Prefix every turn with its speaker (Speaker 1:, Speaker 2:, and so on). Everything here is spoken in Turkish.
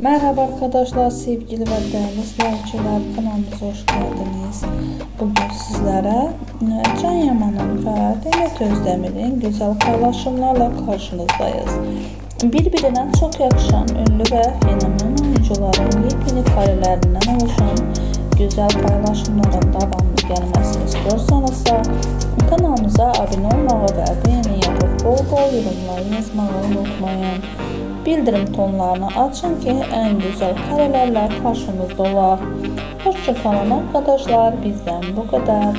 Speaker 1: Merhaba arkadaşlar, sevgili ve değerli izleyiciler kanalımıza hoş geldiniz. Bugün sizlere e, Can Yaman'ın ve Demet Özdemir'in güzel paylaşımlarla karşınızdayız. Birbirinden çok yakışan ünlü ve fenomen oyuncuların yepyeni karelerinden oluşan güzel paylaşımların devamlı gelmesini istiyorsanız kanalımıza abone olmağı ve beğeni yorumlar yazmayı unutmayın. Bildirim tonlarını açın ki en güzel karelerle karşınızda olar. Hoşçakalın arkadaşlar bizden bu kadar.